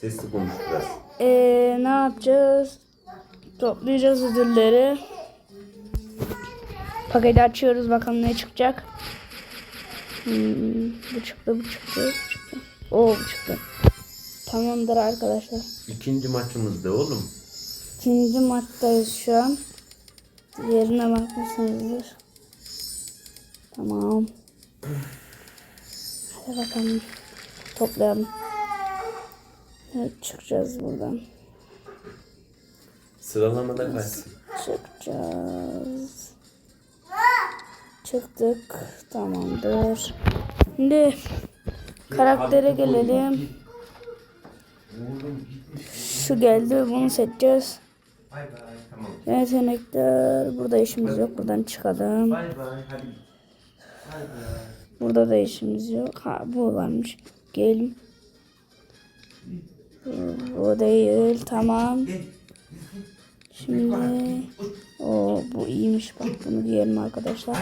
Sesli konuş biraz. Ee, ne yapacağız? Toplayacağız ödülleri. Paketi açıyoruz bakalım ne çıkacak. Hmm, bu çıktı, bu çıktı, bu çıktı. Oo bu çıktı. Tamamdır arkadaşlar. İkinci maçımızda oğlum. İkinci maçtayız şu an. Yerine bakmışsınızdır. Tamam. Hadi bakalım. Toplayalım. Evet çıkacağız buradan. Sıralamada kaçsın? Çıkacağız. Çıktık. Tamamdır. Şimdi karaktere gelelim. Şu geldi. Bunu seçeceğiz. Yetenekler. Burada işimiz yok. Buradan çıkalım. Burada da işimiz yok. Ha bu varmış. Gel. Bu değil. Tamam. Şimdi o bu iyiymiş bak bunu giyelim arkadaşlar.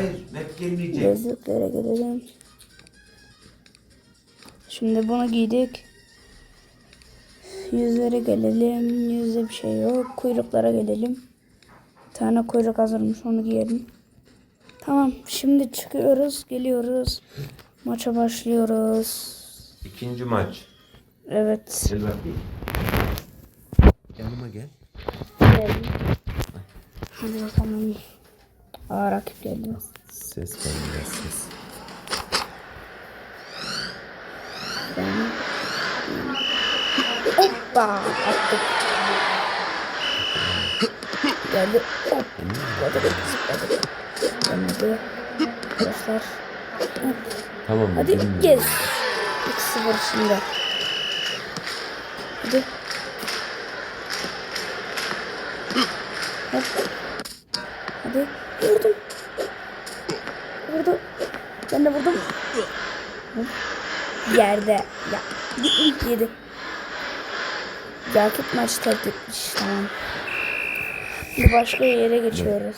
Gözlüklere gelelim. Şimdi bunu giydik. Yüzlere gelelim. Yüzde bir şey yok. Kuyruklara gelelim. Bir tane kuyruk hazırmış onu giyelim. Tamam şimdi çıkıyoruz. Geliyoruz. Maça başlıyoruz. İkinci maç. Evet. Gel bakayım. Yanıma gel. Gelelim. Hadi bakalım. Aa rakip geldi. Ses var biraz ses. Hoppa attık. Geldi. Hop. Zıpladı. Zıpladı. Gelmedi. Arkadaşlar. Tamam. Hadi bilmiyorum. gez. 2-0 şimdi. Hadi. Hop. Hadi. Vurdum. Vurdum. Ben de vurdum. Yerde. Ya. Yedi. Rakip maç terk etmiş. Tamam. Bir başka yere geçiyoruz.